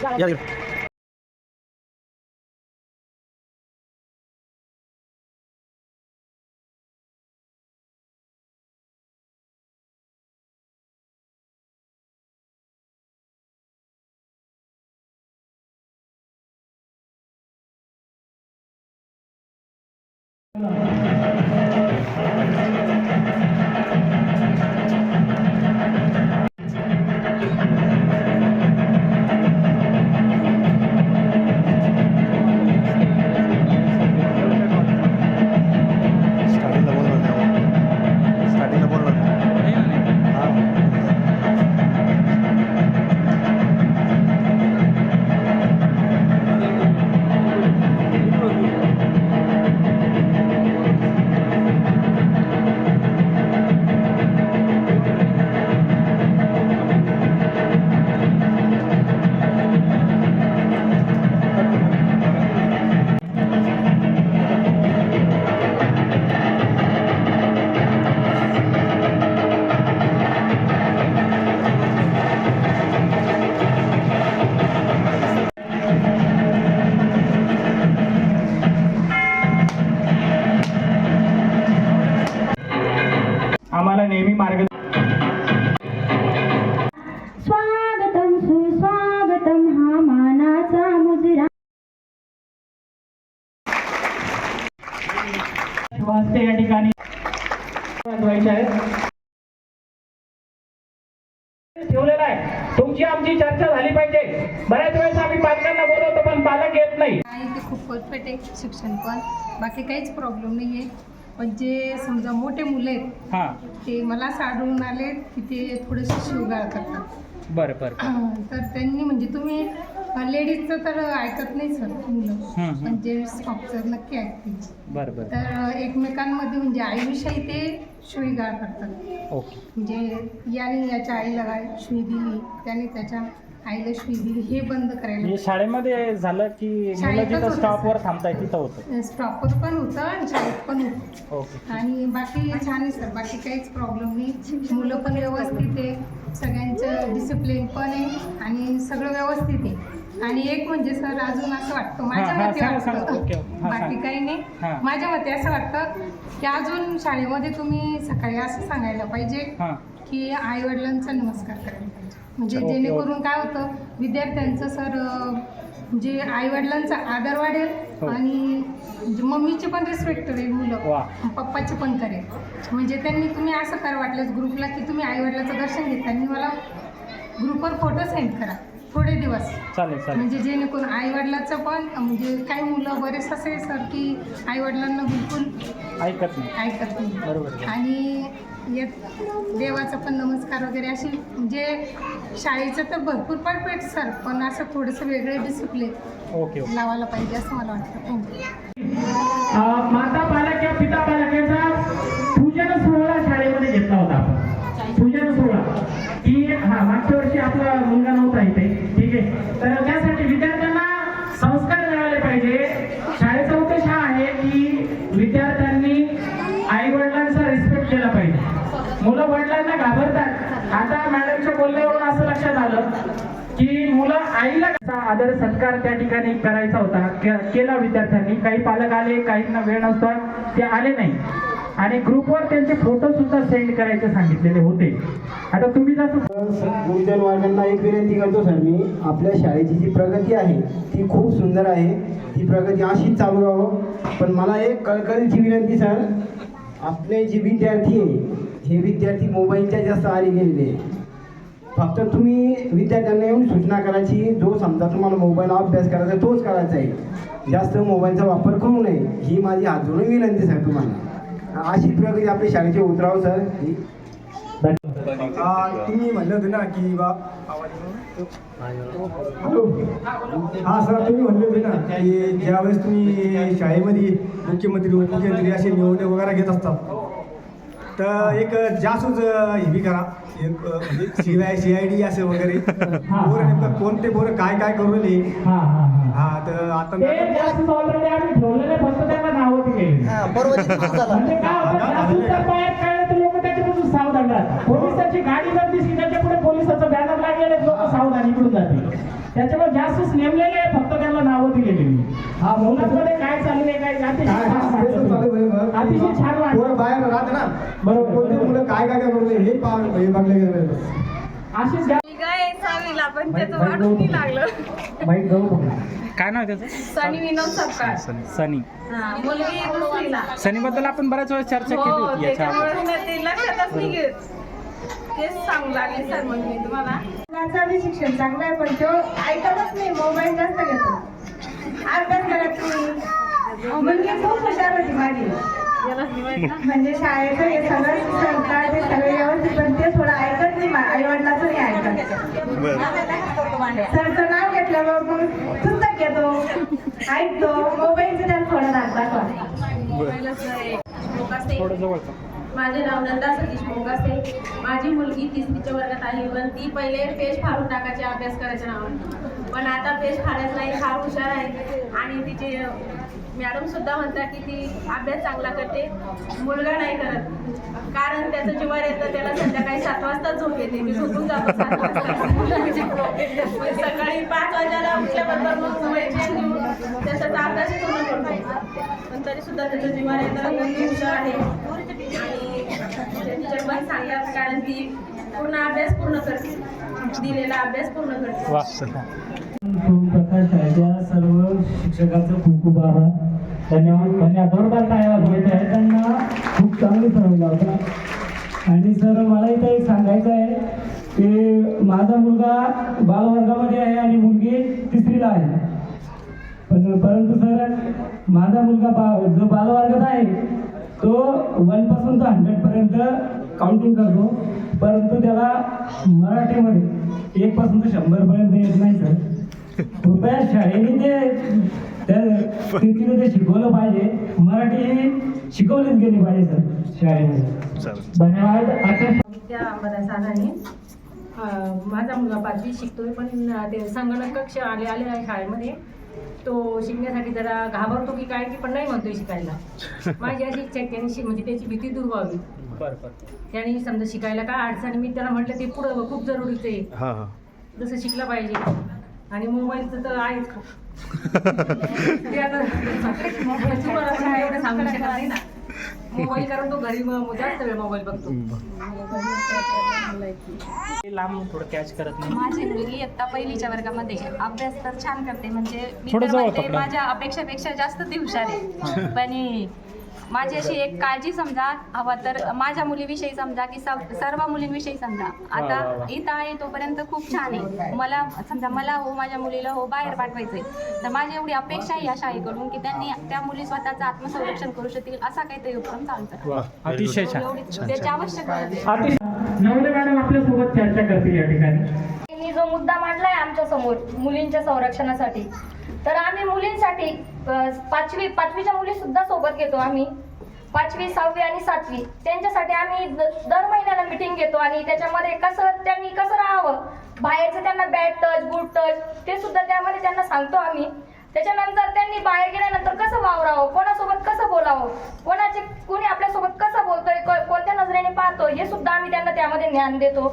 자, 야, 이거. Thank you. नेहमी मार्ग स्वागतम सुस्वागतम हा मानाचा मुजरा. वाजते या ठिकाणी वाजवायचे आहेत. ठेवलेला आहे. तुमची आमची चर्चा झाली पाहिजे. बऱ्याच वेळेस आम्ही पालकांना बोलवतो पण पालक येत नाही. खूप परफेक्ट आहे शिक्षण पण. बाकी काहीच प्रॉब्लेम नाही आहे पण जे समजा मोठे मुलं आहेत हा. ते मला आढळून आले की ते थोडेसे शिवगाळ करतात. बरं बरं तर त्यांनी म्हणजे तुम्ही लेडीजचं तर ऐकत नाही सर मुलं. हम्म. पण जेंट्स फक्त नक्की ऐकतील बरं बरं. तर एकमेकांमध्ये म्हणजे आईविषयी ते शिवीगाळ करतात. ओके. म्हणजे याने याच्या आईला काय शिवी दिली त्याने त्याच्या शिवी दिली हे बंद करायला म्हणजे शाळेमध्ये झालं की मुलं शाळेतच जिथं होतं. स्टॉपवर थांबताय तिथं होतं स्टॉपर पण होतं आणि शाळेत पण होतं ओके आणि बाकी छान आहे सर बाकी काहीच प्रॉब्लेम नाही मुलं पण व्यवस्थित आहे सगळ्यांचं डिसिप्लिन पण आहे आणि सगळं व्यवस्थित आहे आणि एक म्हणजे सर अजून असं वाटतं माझ्या हा, मते सांगा, सांगा. Okay, okay. वाटतं हा, बाकी सांगा. काही हा. नाही माझ्या मते असं वाटतं की अजून शाळेमध्ये तुम्ही सकाळी असं सांगायला पाहिजे हां की आई वडिलांचा नमस्कार करायला पाहिजे म्हणजे ओके, जेणेकरून काय होतं विद्यार्थ्यांचं सर म्हणजे आई वडिलांचा आदर वाढेल हो. आणि मम्मीची पण रिस्पेक्ट करेल मुलं पप्पाचे पण करेल. म्हणजे त्यांनी तुम्ही असं करा वाटलंच ग्रुपला की तुम्ही आई वडिलाचं दर्शन घेताना मला ग्रुपवर फोटो सेंड करा. थोडे दिवस. म्हणजे जेणेकरून आई वडिलाचं पण म्हणजे काही मुलं बरेच असे सर की आई वडिलांना बिलकुल ऐकत नाही. ऐकत नाही. आणि यात देवाचा पण नमस्कार वगैरे अशी म्हणजे शाळेचं तर भरपूर परफेक्ट सर पण असं थोडंसं वेगळं डिसिप्लिन ओके ओके लावायला पाहिजे असं मला वाटतं. थँक्यू माता पालक किंवा पिता पालक यांचा पूजन सोहळा शाळेमध्ये घेतला होता आपण. पूजन सोहळा. की हा मागच्या वर्षी आपला मुलगा नव्हता इथे. ठीक आहे. तर त्यासाठी विद्यार्थ्यांना संस्कार मिळाले पाहिजे शाळेचा उद्देश हा आहे की विद्यार्थ्यांनी आई वडिलांचा रिस्पेक्ट केला पाहिजे मुलं वडिलांना घाबरतात आता मॅडमच्या बोलण्यावरून असं लक्षात आलं की मुलं आईला कसा आदर सत्कार त्या ठिकाणी करायचा होता? केला विद्यार्थ्यांनी. काही पालक आले काहींना वेळ नसता ते आले नाही. आणि ग्रुपवर त्यांचे फोटो सुद्धा सेंड करायचे सांगितलेले होते. आता तुम्ही जसं गुरुजन वर्गांना एक विनंती करतो सर मी आपल्या शाळेची जी प्रगती आहे ती खूप सुंदर आहे. ती प्रगती अशीच चालू राहावं. पण मला एक कळकळीची विनंती सर. आपले जे विद्यार्थी आहे हे विद्यार्थी मोबाईलच्या जास्त आरी गेलेले फक्त तुम्ही विद्यार्थ्यांना येऊन सूचना करायची जो समजा तुम्हाला मोबाईल अभ्यास करायचा आहे, तोच करायचा आहे. जास्त मोबाईलचा वापर करू नये ही माझी हात जोडून विनंती सर तुम्हाला. अशी प्रगती आपल्या शाळेची उतराव सर. ही आ, तुम्ही म्हणलं होतं ना की बा हॅलो. हा सर तुम्ही म्हणले होते ना की ज्यावेळेस तुम्ही शाळेमध्ये मुख्यमंत्री उपमुख्यमंत्री असे निवडणूक वगैरे घेत असतात तर एक जासूस हे बी करा. एक म्हणजे C I C I D असं वगैरे. पोरं नेमकं कोणते पोरं काय काय करू राहिले हा हा हा. हा तर आता ते जास्त ऑलरेडी आम्ही ठेवलेले फक्त त्यांना नावं दिलेली म्हणजे काय होतं जास्त जर बाहेर कळलं तर लोक त्याच्यापासून सावधान राहतात. पोलिसाची गाडी जर दिसली त्याच्या पुढे पोलिसाचं बॅनर लागलेले लोक सावधान इकडून जातील. त्याच्यामुळे जास्त क्लासेस नेमलेले आहे, फक्त त्याला नावं दिलेली. हा मुलांमध्ये काय चालू आहे काय अतिशय काय छान हा. अतिशय छान पोरं वाटलं बाहेर राहते ना. बरोबर. कोणते मुलं काय काय काय करते हे पा हे बघले गेले. अशीच काय सहावीला पण त्याचं वाटून नाही लागलं. काय नाव त्याचं? सनी विनोद सपकाळ. सनी हा मुलगी दुसरीला. सनी बद्दल आपण बऱ्याच वेळेस चर्चा केली हो होती याच्या लक्षातच नाही तेच सांगू लागले सर मग मी तुम्हाला. मुलाचा बी शिक्षण चांगलं आहे पण तो ऐकतच नाही मोबाईल जास्त घेतो. अभ्यास करत नाही. मुलगी खूप हुशार होती माझी म्हणजे शाळेचं हे सगळं संस्कार ते सगळे व्यवस्थित पण ते थोडं ऐकत नाही आई वडिलाचं नाही ऐकत. सरचं नाव घेतल्यावर मग पुस्तक घेतो ऐकतो मोबाईलचं त्याला थोडं नाक दाखवा. थोडं जवळचं. माझे नाव नंदा सतीश मोगासे. माझी मुलगी तिसरीच्या वर्गात आहे पण ती पहिले पेज फाडून टाकायचे अभ्यास करायच्या नावाने. पण आता पेज फाडायचं नाही फार हुशार आहे. आणि तिचे मॅडम सुद्धा म्हणतात की ती अभ्यास चांगला करते मुलगा नाही करत. कारण त्याचं जीवार येतं त्याला संध्याकाळी सात वाजता झोप येते. मी झोपून जातो वाजता. सकाळी पाच वाजायला उठल्याबरोबर मग घेऊन त्याचा अभ्यास पूर्ण करतो. पण तरी सुद्धा त्याचं जीवार येतं हुशार आहे. आणि टीचर पण सांगतात कारण ती पूर्ण अभ्यास पूर्ण करते. दिलेला अभ्यास पूर्ण करते. प्रकाश सर्व शिक्षकांचं खूप खूप आभार. धन्यवाद धन्यवाद. जोरदार टाळ्या वाजवायच्या आहे त्यांना खूप चांगली सवय लावतात आणि सर मला इथं एक सांगायचं आहे की माझा मुलगा बालवर्गामध्ये आहे आणि मुलगी तिसरीला आहे. पण परंतु सर माझा मुलगा बा जो बालवर्गात आहे तो वनपासून तर काउंटिंग करतो. परंतु त्याला मराठीमध्ये एकपासून तर शंभरपर्यंत येत नाही सर. कृपया शाळेने ते त्या तिथे ते शिकवलं पाहिजे मराठी ही शिकवलीच गेली पाहिजे सर शाळेमध्ये धन्यवाद. आता साधाने माझा मुलगा पाचवी शिकतोय पण ते संगणक कक्ष आले आले आहे शाळेमध्ये. तो शिकण्यासाठी जरा घाबरतो की काय की पण नाही म्हणतोय शिकायला. माझी अशी इच्छा त्यांनी म्हणजे त्याची भीती दूर व्हावी. त्याने समजा शिकायला काय अडचण मी त्याला म्हटलं ते पुढं खूप जरुरीचं आहे. हां हां. जसं शिकलं पाहिजे. आणि मोबाईलचं तर आहेच खूप मोबाईल कारण तो घरी मग जास्त वेळ मोबाईल बघतो. लांब थोडं कॅच करत नाही. माझी मुलगी इयत्ता पहिलीच्या वर्गामध्ये अभ्यास तर छान करते. म्हणजे मी. माझ्या अपेक्षापेक्षा जास्त ती हुशार आहे पण माझी अशी एक काळजी समजा हवा तर माझ्या मुलीविषयी समजा की सर्व मुलींविषयी समजा. आता. इथं आहे तोपर्यंत खूप छान आहे. मला समजा मला हो माझ्या मुलीला हो बाहेर पाठवायचंय. तर माझी एवढी अपेक्षा आहे या शाळेकडून की त्यांनी त्या मुली स्वतःचं आत्मसंरक्षण करू शकतील असा काहीतरी उपक्रम चालू करा. वा अतिशय त्याची आवश्यक गरज आहे. अतिशय. नवले मॅडम आपल्यासोबत चर्चा करतील या ठिकाणी. त्यांनी जो मुद्दा मांडलाय आमच्यासमोर मुलींच्या संरक्षणासाठी तर आम्ही मुलींसाठी पाचवी पाचवीच्या मुली सुद्धा सोबत घेतो आम्ही. पाचवी सहावी आणि सातवी त्यांच्यासाठी आम्ही द- दर महिन्याला मिटिंग घेतो आणि त्याच्यामध्ये कसं त्यांनी कसं राहावं बाहेरचं त्यांना बॅट टच गुड टच ते सुद्धा त्यामध्ये त्यांना सांगतो आम्ही. त्याच्यानंतर त्यांनी बाहेर गेल्यानंतर कसं वावरावं कोणासोबत कसं बोलावं कोणाचे कोणी आपल्यासोबत कसं बोलतोय कोणत्या नजरेने पाहतो हे सुद्धा आम्ही त्यांना त्यामध्ये ज्ञान देतो.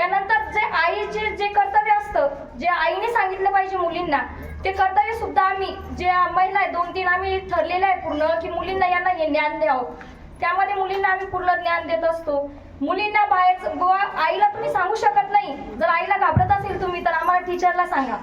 त्यानंतर जे आईचे जे कर्तव्य असतं जे आईने सांगितलं पाहिजे मुलींना ते कर्तव्य सुद्धा आम्ही जे महिला आहे दोन तीन आम्ही ठरलेलं आहे पूर्ण की मुलींना यांना हे ज्ञान द्यावं. त्यामध्ये मुलींना आम्ही पूर्ण ज्ञान देत असतो. मुलींना बाहेर बुवा आईला तुम्ही सांगू शकत नाही. जर आईला घाबरत असेल तुम्ही तर आम्हाला टीचरला सांगा.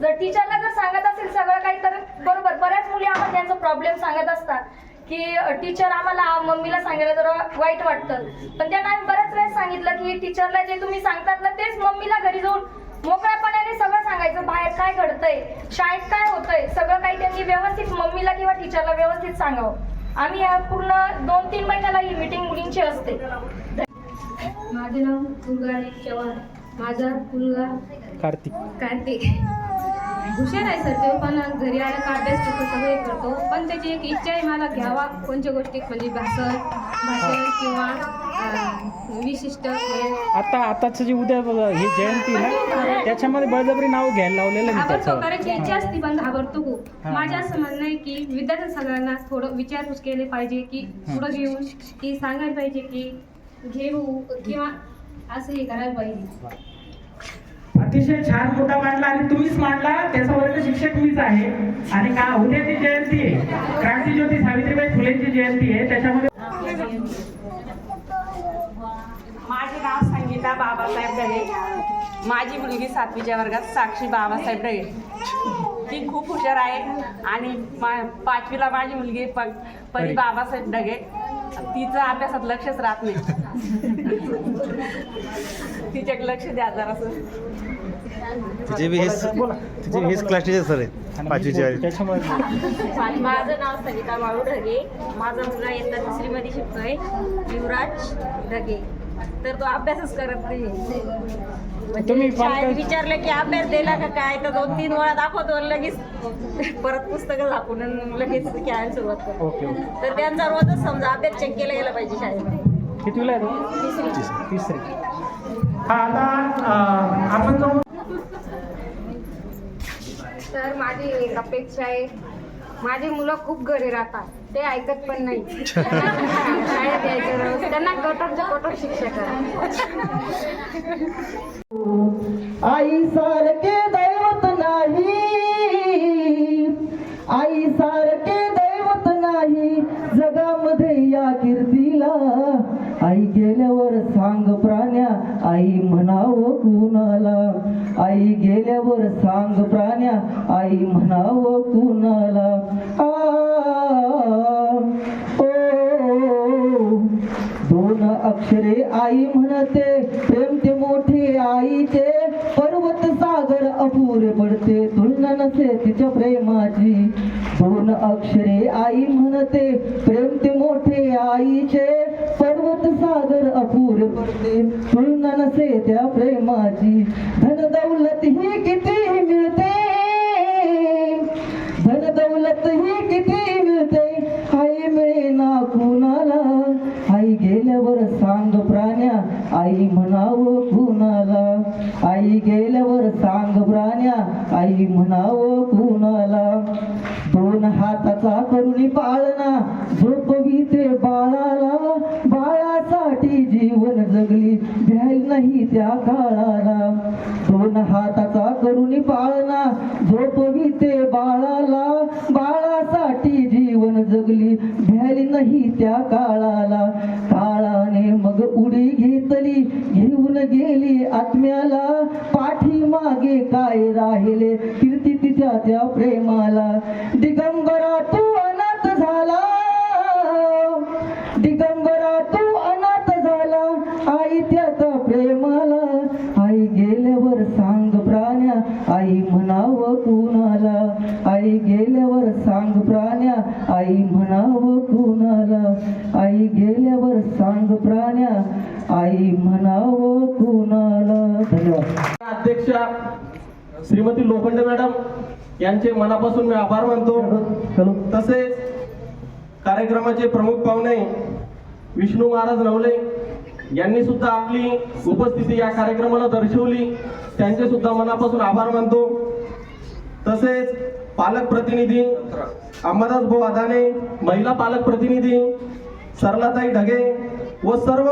जर टीचरला जर सांगत असेल सगळं काही तर बरोबर बऱ्याच मुली आम्हाला त्यांचा प्रॉब्लेम सांगत असतात. की टीचर आम्हाला मम्मीला सांगायला जरा वाईट वाटतं. पण त्यांना आम्ही बऱ्याच वेळेस सांगितलं की टीचरला जे तुम्ही सांगतात ना तेच मम्मीला घरी जाऊन मोकळ्यापणाने सगळं सांगायचं. बाहेर काय घडतंय? शाळेत काय होतंय? सगळं काही त्यांनी व्यवस्थित मम्मीला किंवा टीचरला व्यवस्थित सांगावं. आम्ही या पूर्ण दोन तीन महिन्याला ही मीटिंग मुलींची असते. माझे नाव दुर्गाणी चव्हाण. माझा मुलगा कार्तिक. कार्तिक. हुशार आहे सर तो पण घरी आला का अभ्यास करतो सगळे करतो. पण त्याची एक इच्छा आहे मला घ्यावा कोणत्या गोष्टीत म्हणजे भाषण भाषण किंवा विशिष्ट आता आताचं जे उद्या बघा, ही जयंती ना त्याच्यामध्ये बळजबरी नाव घ्यायला लावलेलं मी कारण की इच्छा असती पण घाबरतो खूप. हा. माझं असं म्हणणं आहे की विद्यार्थी सगळ्यांना थोडं विचारपूस केले पाहिजे की पुढं घेऊन की सांगायला पाहिजे की घेऊ किंवा असं हे करायला पाहिजे. अतिशय छान मुद्दा मांडला आणि तुम्हीच मांडला. त्याचा वर्ग शिक्षक मीच आहे. आणि का उद्याची जयंती आहे. क्रांतीज्योती सावित्रीबाई फुलेंची जयंती आहे. त्याच्यामध्ये माझे नाव संगीता बाबासाहेब ढगे. माझी मुलगी सातवीच्या वर्गात साक्षी बाबासाहेब ढगे. ती खूप हुशार आहे. आणि मा- पाचवीला माझी मुलगी प परी. बाबासाहेब ढगे. तिचं अभ्यासात लक्षच राहत नाही. तिच्याकडे लक्ष द्या तिचे बी हेच तिचे बी हेच क्लास टीचर सर आहेत पाचवीचे त्याच्यामुळे माझं नाव सविता माळू ढगे माझा मुलगा यंदा तिसरीमध्ये शिकतोय. युवराज ढगे. तर तो अभ्यासच करत नाही तुम्ही म्हणजे शाळेत पालक- विचारलं की अभ्यास दिला का काय? तर दोन तीन वेळा दाखवतो आणि लगेच परत पुस्तकं झाकून आणि लगेच खेळायला सुरुवात करतो. Okay okay. तर त्यांचा रोजच समजा अभ्यास चेक केला गेला पाहिजे शाळेमध्ये. कितवीला आहे तो तिसरी. हा आता आपण जाऊ. तर माझी एक अपेक्षा आहे माझी मुलं खूप घरी राहतात ते ऐकत पण नाही. त्यांना शाळेत यायचं रोज. त्यांना कठोरच्या कठोर शिक्षा करा. आई सारखे आई गेल्यावर सांग प्राण्या आई म्हणावं कुणाला? आई गेल्यावर सांग प्राण्या आई म्हणावं कुणाला? आ ओ दोन अक्षरे आई म्हणते प्रेम ते मोठे आईचे पर्वत सागर अपुरे पडते तुलना नसे तिच्या प्रेमाची. दोन अक्षरे आई म्हणते प्रेम ते मोठे आईचे अपूर पडते तुलना नसे त्या प्रेमाची. धन दौलत ही किती मिळते? धन दौलत ही किती मिळते? आई मिळे ना कुणाला? आई गेल्यावर सांग प्राण्या आई म्हणावं कुणाला? आई गेल्यावर सांग प्राण्या आई म्हणावं कुणाला? दोन हाताचा करुणी पाळणा झोपविते बाळा. नाही त्या काळाला. दोन हाताचा करुणी पाळणा झोपविते बाळाला. बाळासाठी जीवन जगली भ्याली नाही त्या काळाला. काळाने मग उडी घेतली घेऊन गेली आत्म्याला. पाठी मागे काय राहिले कीर्ती तिच्या त्या प्रेमाला. दिगंबरा तू श्रीमती लोखंडे मॅडम यांचे मनापासून मी आभार मानतो. तसेच कार्यक्रमाचे प्रमुख पाहुणे विष्णू महाराज नवले यांनी सुद्धा आपली उपस्थिती या कार्यक्रमाला दर्शवली. त्यांचे सुद्धा मनापासून आभार मानतो. तसेच पालक प्रतिनिधी अंबादास भाऊ अदाने महिला पालक प्रतिनिधी सरलाताई ढगे व सर्व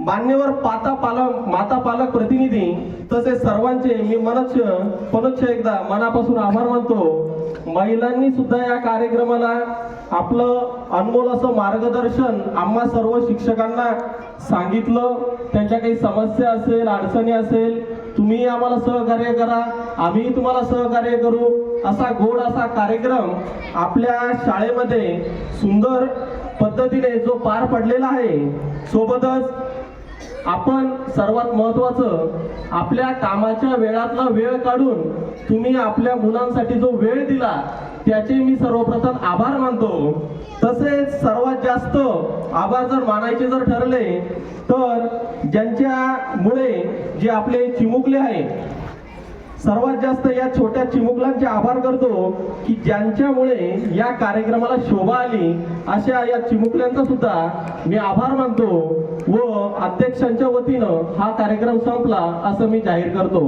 मान्यवर पाता पालक माता पालक प्रतिनिधी तसेच सर्वांचे मी मनच्छ पनच्छ एकदा मनापासून आभार मानतो. महिलांनी सुद्धा या कार्यक्रमाला आपलं अनमोल असं मार्गदर्शन आम्हा सर्व शिक्षकांना सांगितलं. त्यांच्या काही समस्या असेल अडचणी असेल तुम्ही आम्हाला सहकार्य करा आम्ही तुम्हाला सहकार्य करू. असा गोड असा कार्यक्रम आपल्या शाळेमध्ये सुंदर पद्धतीने जो पार पडलेला आहे सोबतच आपण सर्वात महत्वाचं आपल्या कामाच्या वेळातला वेळ काढून तुम्ही आपल्या मुलांसाठी जो वेळ दिला त्याचे मी सर्वप्रथम आभार मानतो. तसेच सर्वात जास्त आभार जर मानायचे जर ठरले तर ज्यांच्यामुळे जे आपले चिमुकले आहे सर्वात जास्त या छोट्या चिमुकलांचे आभार करतो की ज्यांच्यामुळे या कार्यक्रमाला शोभा आली अशा या चिमुकल्यांचा सुद्धा मी आभार मानतो व अध्यक्षांच्या वतीनं हा कार्यक्रम संपला असं मी जाहीर करतो.